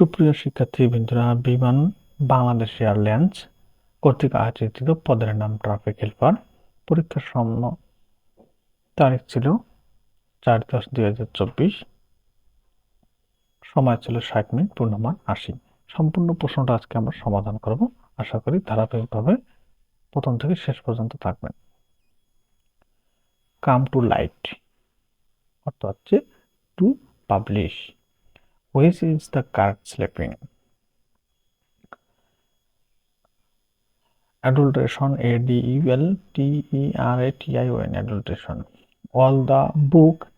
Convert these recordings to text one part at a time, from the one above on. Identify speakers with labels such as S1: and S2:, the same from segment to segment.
S1: সুপ্রিয় শিক্ষার্থী বন্ধুরা বিমান বাংলাদেশ এয়ারলাইন্স কর্তৃক আয়োজিত পদের নাম ট্রাফিক হেল্পার পরীক্ষার সামনে তারিখ ছিল চার দশ দুই হাজার চব্বিশ। সময় ছিল ষাট মিনিট পূর্ণমান আশি। সম্পূর্ণ প্রশ্নটা আজকে আমরা সমাধান করব। আশা করি ধারাবাহিকভাবে প্রথম থেকে শেষ পর্যন্ত থাকবেন। কাম টু লাইট অর্থ হচ্ছে to publish Which is the correct sleeping? Adulteration, A D E L T E R A T I O N, adulteration. All the book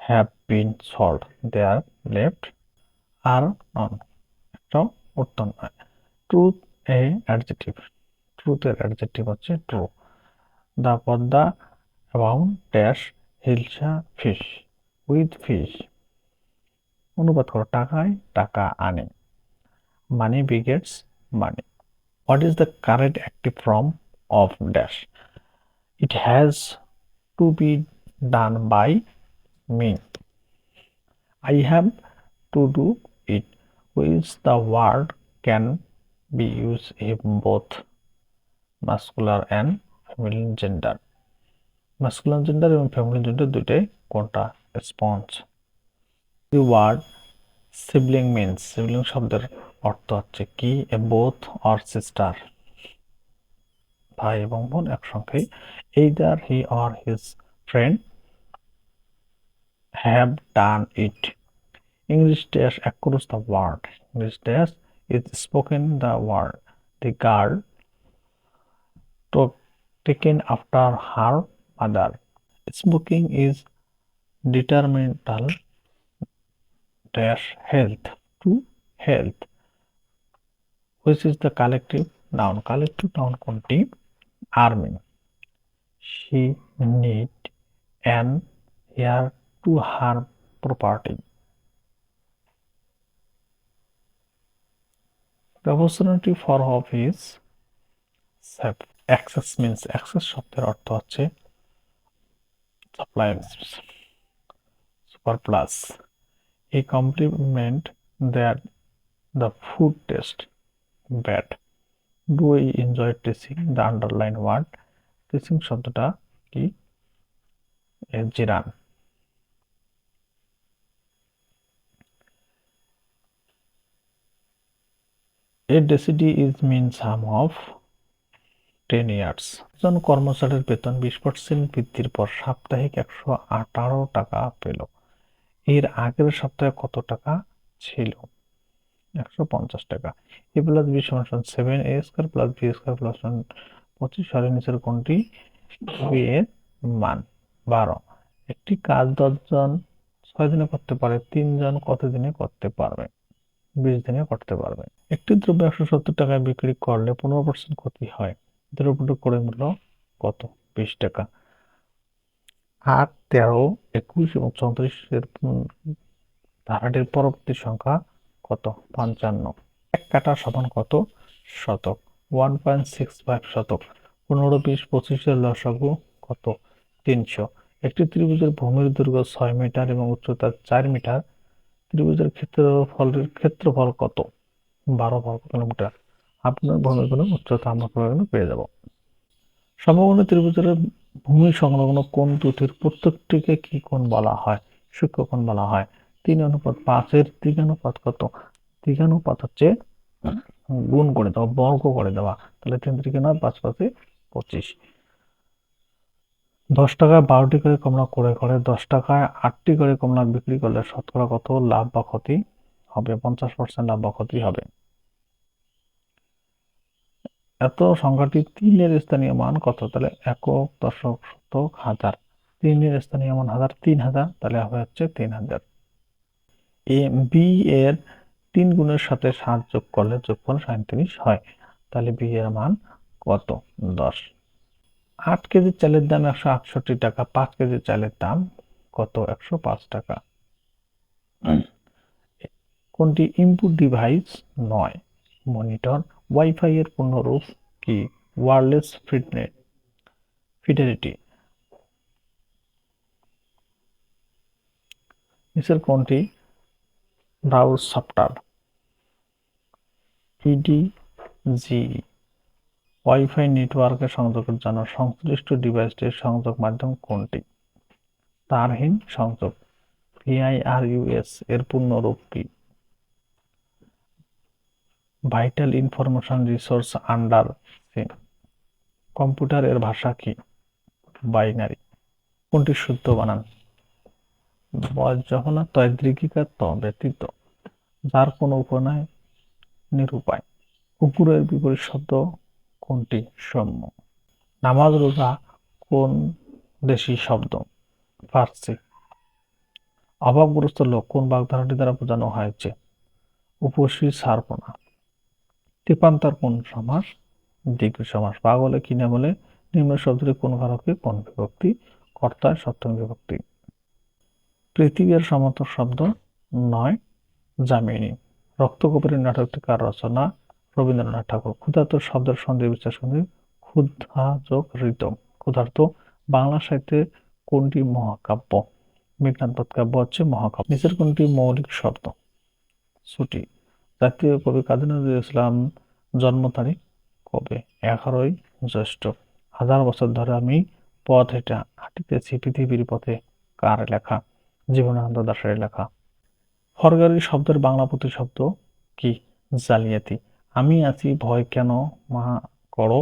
S1: have been sold. They are left are none. এটাও উত্তর নয় truth এ adjective ট্রুথের হচ্ছে true the Padma abound dash hilsa fish with fish অনুবাদ করো, টাকায় টাকা আনে। Money begets money what is the current active form of dash it has to be done by me I have to do it which the word can be use if both masculine and family gender masculine gender এবং family gender দুইটাই কোনটা sponge the word sibling means sibling শব্দের অর্থ হচ্ছে কি? এ both or sister ভাই এবং বোন একসঙ্গে either he or his friend have done it English dash across the world English dash is spoken the world the girl taken after her mother. Smoking is detrimental dash health to health which is the collective noun collective noun কোনটি army she need an heir to her property the opportunity for of is save access means access শব্দের অর্থ হচ্ছে supply super plus a compliment that the food taste bad. Do we enjoy tasting the underline word? Tasting শব্দটা কি জিরান A decidi is mean sum of ten years একজন কর্মচারীর বেতন বিশ পার্সেন্ট বৃদ্ধির পর সাপ্তাহিক একশো আঠারো টাকা পেল এর আগের সপ্তাহে কত টাকা ছিল? একশো পঞ্চাশ টাকা। এ প্লাস বি সমান seven A square plus B square plus পঁচিশ সাড়ে নিচের কোনটি? এর মান। বারো। একটি কাজ দশজন ছয় দিনে করতে পারে, তিনজন কত দিনে করতে পারবে? বিশ দিনে করতে পারবে। একটি দ্রব্য একশো সত্তর টাকায় বিক্রি করলে পনেরো পার্সেন্ট ক্ষতি হয়। দ্রব্যটি করে মূল্য কত? বিশ টাকা। আট তেরো একুশ এবং চৌত্রিশের ধারাটির পরবর্তী সংখ্যা কত? পঞ্চান্ন। এক কাটা সমান কত? শতক। ওয়ান পয়েন্ট সিক্স ফাইভ শতক। পনেরো, বিশ, পঁচিশের লসাগু কত? তিনশো। একটি ত্রিভুজের ভূমির দৈর্ঘ্য ছয় মিটার এবং উচ্চতা চার মিটার। ত্রিভুজের ক্ষেত্রফলের ক্ষেত্রফল কত? বারো বর্গ কিলোমিটার। আপনার ভূমির কোনো উচ্চতা আমরা পেয়ে যাব। সমগ্র ত্রিভুজের ভূমি সংলগ্ন কোন দুটির প্রত্যেকটিকে কি কোণ বলা হয়? সূক্ষ্ম কোণ বলা হয়। তিন অনুপাত পাঁচের দ্বিঘানুপাত কত? দ্বিঘানুপাত হচ্ছে গুণ করে দেওয়া, বর্গ করে দেওয়া। তাহলে তিন তিরিকে নয়, পাঁচ পাঁচে পঁচিশ। দশ টাকায় বারোটি করে কমলা করে করে দশ টাকায় আটটি করে কমলা বিক্রি করলে শতকরা কত লাভ বা ক্ষতি হবে? পঞ্চাশ পার্সেন্ট লাভ বা ক্ষতি হবে। এত সংখ্যাটি তিনের স্থানীয় মান কত? তাহলে একক দশক শতক হাজার। তিনের স্থানীয় মান হাজার, তিন হাজার, তাহলে হবে হচ্ছে তিন হাজার। এ বি এর তিন গুণের সাথে সাত যোগ করলে যোগফল সাঁত্রিশ হয়। তাহলে বি এর মান কত? দশ। আট কেজি চালের দাম একশো আটষট্টি টাকা, পাঁচ কেজি চালের দাম কত? একশো পাঁচ টাকা। কোনটি? ইনপুট ডিভাইস নয় মনিটর ওয়াইফাই এর পূর্ণরূপ কি ওয়্যারলেস ফিডনেট ফিডেলিটি নিচের কোনটি? ব্রাউজ সফটওয়্যার ইডিজি ওয়াইফাই নেটওয়ার্কে সংযোগের জন্য সংশ্লিষ্ট ডিভাইসটির সংযোগ মাধ্যম কোনটি? তারহীন সংযোগ। V I R U S এর পূর্ণরূপ কি? Vital information resource under computer এর ভাষা কি? বাইনারি কোনটি শুদ্ধ বানান? বজ্রহনা তয়দ্রিকিকা ত ব্যতীত, যার কোনো উপনয় নিরুপায়। কুকুরের বিপরীত শব্দ কোনটি? সৌম্য। নামাজ রোজা কোন দেশি শব্দ? ফার্সি। অভাবগ্রস্ত লোক কোন বাগধারাটি দ্বারা বোঝানো হয়েছে? উপসী সার্পণা তেপান্তর কোন সমাস? দ্বিগু সমাস পাগলে কিনে বলে নিম্ন শব্দটি কোন কারকে কোন বিভক্তি? কর্তায় সপ্তম বিভক্তি। পৃথিবীর সমর্থক শব্দ নয় জামিনী রক্তকপুরের নাটকটি কার রচনা? রবীন্দ্রনাথ ঠাকুর। ক্ষুধার্ত শব্দের সন্দেহ বিশ্বাস সন্ধি ক্ষুধা যোগ ঋত ক্ষুধার্ত বাংলা সাহিত্যে কোনটি মহাকাব্য? মেঘনাথ কাব্য হচ্ছে মহাকাব্য। নিচের কোনটি মৌলিক শব্দ? ছুটি। জাতীয় কবি কাজী নজরুল ইসলাম জন্ম তারিখ কবে? এগারোই জ্যৈষ্ঠ। হাজার বছর ধরে আমি পথ হেঁটে হাঁটিতেছি পৃথিবীর পথে। কার লেখা? জীবনানন্দ দাসের লেখা। হরগারি শব্দের বাংলা প্রতিশব্দ কি? জালিয়াতি। আমি আছি ভয় কেন? মা করো।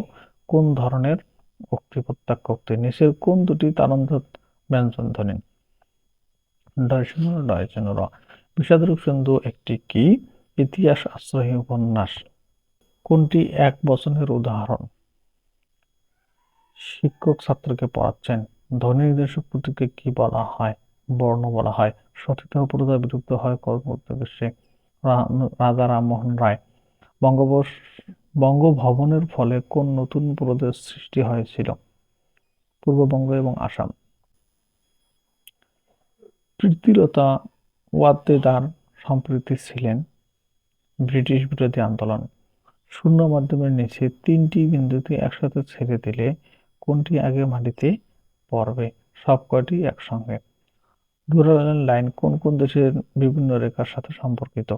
S1: কোন ধরনের উক্তি প্রত্যাখ্য উক্তি? নিচের কোন দুটি তারঞ্জত ব্যঞ্জন ধ্বনি ডয়সন ডয়সন র বিষাদরূপ সিন্ধু একটি কি? ইতিহাস আশ্রয়ী উপন্যাস। কোনটি এক বচনের উদাহরণ? শিক্ষক ছাত্রকে পড়াচ্ছেন ধ্বনি নির্দেশক প্রতীকে কি বলা হয়? বর্ণ বলা হয়। সতীত পুরোদা বিলুপ্ত হয় কর্মোদ্যোগে রাজা রামমোহন রায়। বঙ্গবস বঙ্গভবনের ফলে কোন নতুন প্রদেশ সৃষ্টি হয়েছিল? পূর্ববঙ্গ এবং আসাম। প্রীতিলতা ওয়াদ্দেদার সম্প্রীতি ছিলেন ব্রিটিশ বিরোধী আন্দোলন। শূন্য মাধ্যমের নিচে তিনটি বিন্দুতে একসাথে ছেড়ে দিলে কোনটি আগে মাটিতে পড়বে? সব কয়টি একসঙ্গে? ডুরাল লাইন কোন কোন দেশের বিভিন্ন রেখার সাথে সম্পর্কিত?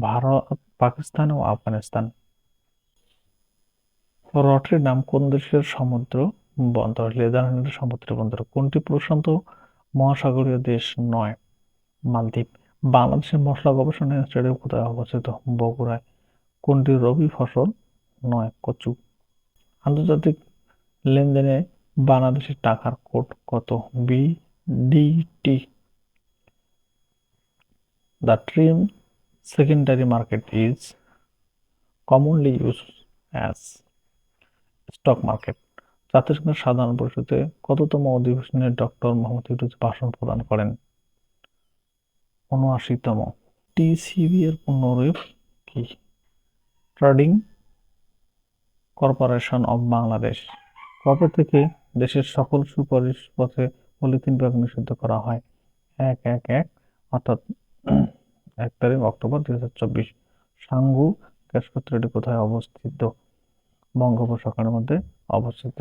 S1: ভারত, পাকিস্তান ও আফগানিস্তান। রটের নাম কোন দেশের সমুদ্র বন্দর? নেদারল্যান্ডের সমুদ্র বন্দর। কোনটি প্রশান্ত মহাসাগরীয় দেশ নয়? মালদ্বীপ। বাংলাদেশের মশলা গবেষণা ইনস্টিটিউট কোথায় অবস্থিত? বগুড়ায়। কোনটি রবি ফসল? নয়, কচু। আন্তর্জাতিক লেনদেনে বাংলাদেশের টাকার কোড কত? B BDT. The term secondary market is commonly used as stock market জাতিসংঘের সাধারণ পরিষদে কততম অধিবেশনে ডক্টর মোহাম্মদ ইউনুস ভাষণ প্রদান করেন? উনআশিতম টিসিবি এর পূর্ণরূপ কি? ট্রেডিং কর্পোরেশন অব বাংলাদেশ কবে থেকে দেশের সকল সুপারিশ পথে পলিথিন ব্যাগ নিষিদ্ধ করা হয়? এক এক এক, অর্থাৎ এক তারিখ অক্টোবর দুই হাজার চব্বিশ। সাঙ্গু গ্যাস কোথায় অবস্থিত? বঙ্গোপসাগরের মধ্যে অবস্থিত।